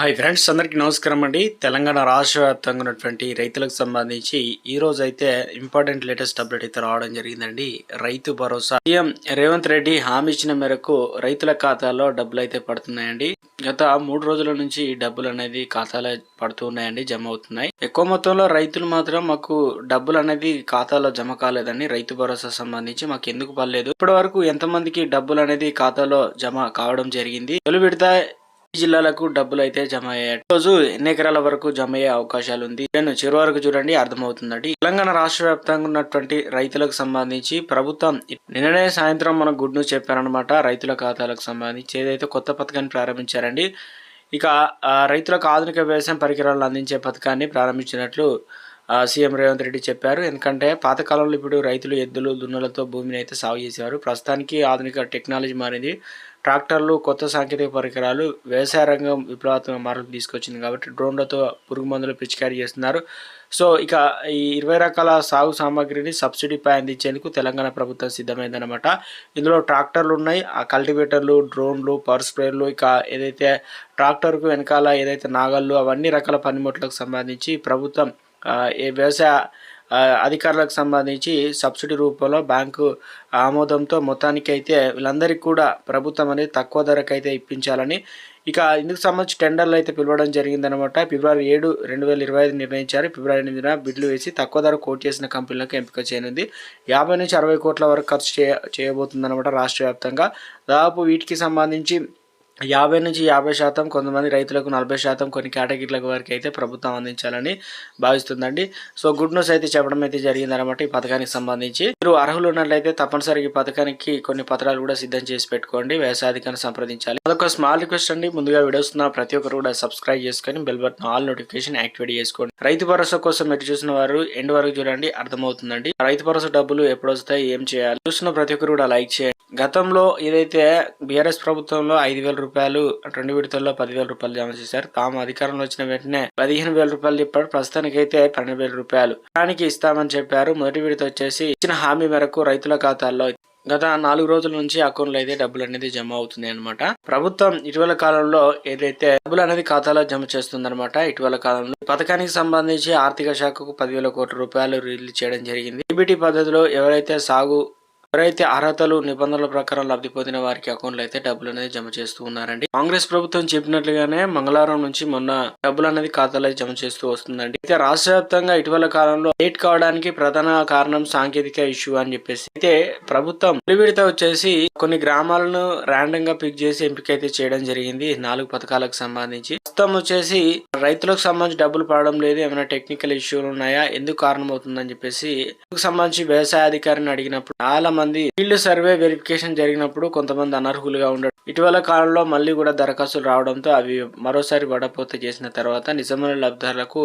Hi friends అందరికీ నమస్కారం అండి. తెలంగాణ రాష్ట్ర వ్యాప్తంగా ఉన్నటువంటి రైతులకు సంబంధించి ఈ రోజు అయితే ఇంపార్టెంట్ లేటెస్ట్ అప్డేట్ అయితే రావడం జరిగిందండి. రైతు భరోసా. సీఎం రేవంత్ రెడ్డి హామీ ఇచ్చిన మేరకు రైతుల ఖాతాలో డబ్బులు అయితే పడుతున్నాయండి. గత మూడు రోజుల నుంచి ఈ డబ్బులు అనేది ఖాతాలో పడుతూ ఉన్నాయండి జమ అవుతున్నాయి. ఎక్కువ మొత్తంలో రైతులు మాత్రం మాకు డబ్బులు అనేది ఖాతాలో జమ కాలేదని రైతు భరోసా సంబంధించి మాకు ఎందుకు పర్లేదు ఇప్పటి వరకు ఎంతమందికి డబ్బులు అనేది ఖాతాలో జమ కావడం జరిగింది. తొలి విడత జిల్లాలకు డబ్బులు అయితే జమ అయ్యాయి రోజు ఎన్ని ఎకరాల వరకు జమ అయ్యే అవకాశాలు ఉంది నేను చివరి వరకు చూడండి అర్థమవుతుందండి. తెలంగాణ రాష్ట్ర వ్యాప్తంగా ఉన్నటువంటి రైతులకు సంబంధించి ప్రభుత్వం నిన్ననే సాయంత్రం మన గుడ్ న్యూస్ చెప్పారనమాట రైతుల ఖాతాలకు సంబంధించి ఏదైతే కొత్త పథకాన్ని ప్రారంభించారండి ఇక రైతులకు ఆధునిక వ్యవసాయం పరికరాలు అందించే పథకాన్ని ప్రారంభించినట్లు సీఎం రేవంత్ రెడ్డి చెప్పారు. ఎందుకంటే పాతకాలంలో ఇప్పుడు రైతులు ఎద్దులు దున్నులతో భూమిని అయితే సాగు చేసేవారు. ప్రస్తుతానికి ఆధునిక టెక్నాలజీ మారింది. ట్రాక్టర్లు కొత్త సాంకేతిక పరికరాలు వ్యవసాయ రంగం విప్లవాత్మక మార్పులు తీసుకొచ్చింది కాబట్టి డ్రోన్లతో పురుగు మందులు పిచికారీ చేస్తున్నారు. సో ఇక ఈ ఇరవై రకాల సాగు సామాగ్రిని సబ్సిడీపై అందించేందుకు తెలంగాణ ప్రభుత్వం సిద్ధమైందనమాట ఇందులో ట్రాక్టర్లు ఉన్నాయి. ఆ కల్టివేటర్లు డ్రోన్లు పవర్ స్ప్రేర్లు ఇక ఏదైతే ట్రాక్టర్కు వెనకాల ఏదైతే నాగళ్ళు అవన్నీ రకాల పనిముట్లకు సంబంధించి ప్రభుత్వం ఏ వ్యవసాయ అధికారులకు సంబంధించి సబ్సిడీ రూపంలో బ్యాంకు ఆమోదంతో మొత్తానికి అయితే వీళ్ళందరికీ కూడా ప్రభుత్వం అనేది తక్కువ ధరకు అయితే ఇప్పించాలని. ఇక ఇందుకు సంబంధించి టెండర్లు అయితే పిలవడం జరిగిందనమాట ఫిబ్రవరి ఏడు రెండు వేల ఇరవై ఐదు నిర్ణయించారు. ఫిబ్రవరి ఎనిమిదిన బిడ్లు వేసి తక్కువ ధర కోట్ చేసిన కంపెనీలకు ఎంపిక చేయనుంది. యాభై నుంచి అరవై కోట్ల వరకు ఖర్చు చేయ చేయబోతుందన్నమాట రాష్ట్ర వ్యాప్తంగా. దాదాపు వీటికి సంబంధించి యాభై నుంచి యాభై శాతం కొంతమంది రైతులకు నలభై శాతం కొన్ని కేటగిరీలకు వరకు అయితే ప్రభుత్వం అందించాలని భావిస్తుందండి. సో గుడ్ న్యూస్ అయితే చెప్పడం అయితే జరిగిందనమాట ఈ పథకానికి సంబంధించి. మీరు అర్హులు ఉన్నట్లయితే తప్పనిసరిగా ఈ పథకానికి కొన్ని పత్రాలు కూడా సిద్ధం చేసి పెట్టుకోండి. వ్యవసాయాధికారిని సంప్రదించాలి. అదొక స్మాల్ రిక్వెస్ట్ అండి. ముందుగా వీడియోస్ ఉన్న ప్రతి ఒక్కరు కూడా సబ్స్క్రైబ్ చేసుకొని bell button all notification activate చేసుకోండి. రైతు భరోసా కోసం ఎటు చూసిన వారు ఎండ్ వరకు చూడండి అర్థమవుతుందండి. రైతు భరోసా డబ్బులు ఎప్పుడు వస్తాయి ఏం చేయాలి? చూసిన ప్రతి ఒక్కరు కూడా లైక్ చేయండి. గతంలో ఏదైతే బీఆర్ఎస్ ప్రభుత్వంలో ఐదు వేల రూపాయలు రెండు విడతల్లో పదివేల రూపాయలు జమ చేశారు. తాము అధికారంలో వచ్చిన వెంటనే పదిహేను వేల రూపాయలు చెప్పారు ప్రస్తుతానికి అయితే పన్నెండు వేల రూపాయలు. దానికి ఇస్తామని చెప్పారు. మొదటి విడత వచ్చేసి ఇచ్చిన హామీ మేరకు రైతుల ఖాతాల్లో గత నాలుగు రోజుల నుంచి అకౌంట్లో అయితే డబ్బులు అనేది జమ అవుతుంది అనమాట ప్రభుత్వం ఇటీవల కాలంలో ఏదైతే డబ్బులు అనేది ఖాతాలో జమ చేస్తుందన్నమాట ఇటీవల కాలంలో పథకానికి సంబంధించి ఆర్థిక శాఖకు పదివేల కోట్ల రూపాయలు రిలీజ్ చేయడం జరిగింది. ఈబీటీ పద్ధతిలో ఎవరైతే సాగు ఎవరైతే అర్హతలు నిబంధనల ప్రకారం లబ్ధి పొందిన వారికి అకౌంట్లో అయితే డబ్బులు అనేది జమ చేస్తూ ఉన్నారండి. కాంగ్రెస్ ప్రభుత్వం చెప్పినట్లుగానే మంగళవారం నుంచి మొన్న డబ్బులు అనేది ఖాతాలో జమ చేస్తూ వస్తుందండి. అయితే రాష్ట్ర వ్యాప్తంగా ఇటీవల కాలంలో లేట్ కావడానికి ప్రధాన కారణం సాంకేతిక ఇష్యూ అని చెప్పేసి అయితే ప్రభుత్వం తొలి విడత వచ్చేసి కొన్ని గ్రామాలను ర్యాండమ్గా పిక్ చేసి ఎంపిక అయితే చేయడం జరిగింది. నాలుగు పథకాలకు సంబంధించి ప్రస్తుతం వచ్చేసి రైతులకు సంబంధించి డబ్బులు పడడం లేదు ఏమైనా టెక్నికల్ ఇష్యూలు ఉన్నాయా? ఎందుకు కారణం అవుతుందని చెప్పేసి ఇందుకు సంబంధించి వ్యవసాయ అధికారిని అడిగినప్పుడు చాలా మంది ఫీల్డ్ సర్వే వెరిఫికేషన్ జరిగినప్పుడు కొంతమంది అనర్హులుగా ఉండడం ఇటీవల కాలంలో మళ్ళీ కూడా దరఖాస్తులు రావడంతో అవి మరోసారి వడపోత చేసిన తర్వాత నిజమైన లబ్ధిదారులకు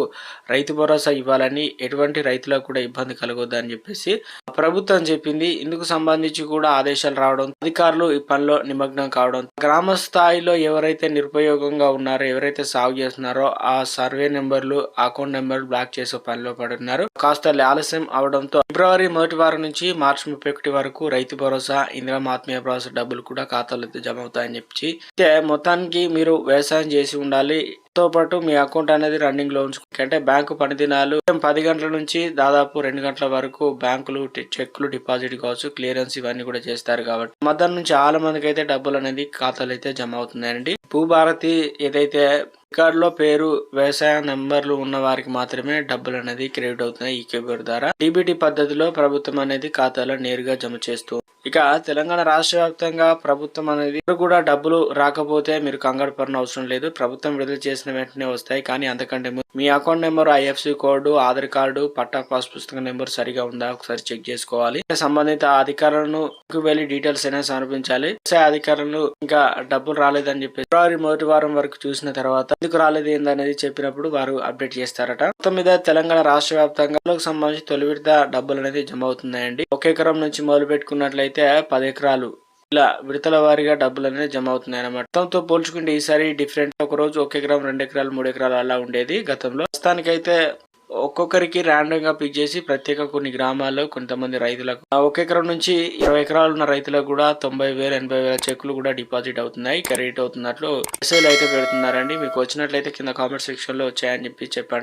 రైతు భరోసా ఇవ్వాలని ఎటువంటి రైతులకు కూడా ఇబ్బంది కలగొద్దు అని చెప్పేసి ప్రభుత్వం చెప్పింది. ఇందుకు సంబంధించి కూడా ఆదేశాలు రావడం అధికారులు ఈ పనిలో నిమగ్నం కావడం గ్రామ స్థాయిలో ఎవరైతే నిరుపయోగంగా ఉన్నారో ఎవరైతే సాగు చేస్తున్నారో ఆ సర్వే నెంబర్లు అకౌంట్ నెంబర్లు బ్లాక్ చేసే పనిలో పడుతున్నారు. కాస్త ఆలస్యం అవడంతో ఫిబ్రవరి మొదటి వారం నుంచి మార్చి ముప్పై ఒకటి వరకు రైతు భరోసా ఇందిరా ఆత్మీయ భరోసా డబ్బులు కూడా ఖాతాలో జమ అవుతాయని చెప్పి అయితే మొత్తానికి మీరు వ్యవసాయం చేసి ఉండాలి. తో పాటు మీ అకౌంట్ అనేది రన్నింగ్లో ఉంచుకోండి అంటే బ్యాంకు పనిదినాలు పది గంటల నుంచి దాదాపు రెండు గంటల వరకు బ్యాంకులు చెక్లు డిపాజిట్ కావచ్చు క్లియరెన్స్ ఇవన్నీ కూడా చేస్తారు కాబట్టి మధ్యాహ్నం నుంచి చాలా మందికి అయితే డబ్బులు అనేది ఖాతాలు అయితే జమ అవుతున్నాయండి. భూభారతి ఏదైతే రికార్డులో పేరు వ్యవసాయ నెంబర్లు ఉన్న వారికి మాత్రమే డబ్బులు అనేది క్రెడిట్ అవుతున్నాయి ఈ ద్వారా. డిబిటి పద్ధతిలో ప్రభుత్వం అనేది ఖాతాలో నేరుగా జమ చేస్తూ ఇక తెలంగాణ రాష్ట్ర వ్యాప్తంగా ప్రభుత్వం అనేది కూడా డబ్బులు రాకపోతే మీరు కంగారు పడిన అవసరం లేదు. ప్రభుత్వం విడుదల చేసిన వెంటనే వస్తాయి. కానీ అంతకంటే మీ account number IFSC code Aadhaar card పట్టా పాస్ పుస్తకం నెంబర్ సరిగా ఉందా? ఒకసారి చెక్ చేసుకోవాలి. సంబంధిత అధికారులను వెళ్ళి డీటెయిల్స్ అయినా సమర్పించాలి. వ్యవసాయ అధికారులు ఇంకా డబ్బులు రాలేదని చెప్పి ఫిబ్రవరి మొదటి వారం వరకు చూసిన తర్వాత ఎందుకు రాలేదు ఏందనేది చెప్పినప్పుడు వారు అప్డేట్ చేస్తారట. మొత్తం మీద తెలంగాణ రాష్ట్ర వ్యాప్తంగా సంబంధించి తొలి విడత డబ్బులు అనేది జమ అవుతున్నాయండి. ఒక ఎకరం నుంచి మొదలు పెట్టుకున్నట్లయితే అయితే పది ఎకరాలు. ఇలా విడతల వారీగా డబ్బులు అనేది జమ అవుతున్నాయి అన్నమాట. గతంతో పోల్చుకుంటే ఈసారి డిఫరెంట్ ఒక రోజు ఒక ఎకరం రెండు ఎకరాలు మూడు ఎకరాలు అలా ఉండేది గతంలో. ప్రస్తుతానికైతే ఒక్కొక్కరికి ర్యాండమ్గా పిక్ చేసి ప్రత్యేక కొన్ని గ్రామాల్లో కొంతమంది రైతులకు. ఒక ఎకరం నుంచి ఇరవై ఎకరాలు ఉన్న రైతులకు కూడా తొంభై వేలు ఎనభై వేల చెక్కులు కూడా డిపాజిట్ అవుతున్నాయి. క్రెడిట్ అవుతున్నట్లు మెసేజ్ అయితే పెడుతున్నారండి. మీకు వచ్చినట్లయితే కింద కామెంట్ సెక్షన్లో వచ్చాయని చెప్పి చెప్పండి.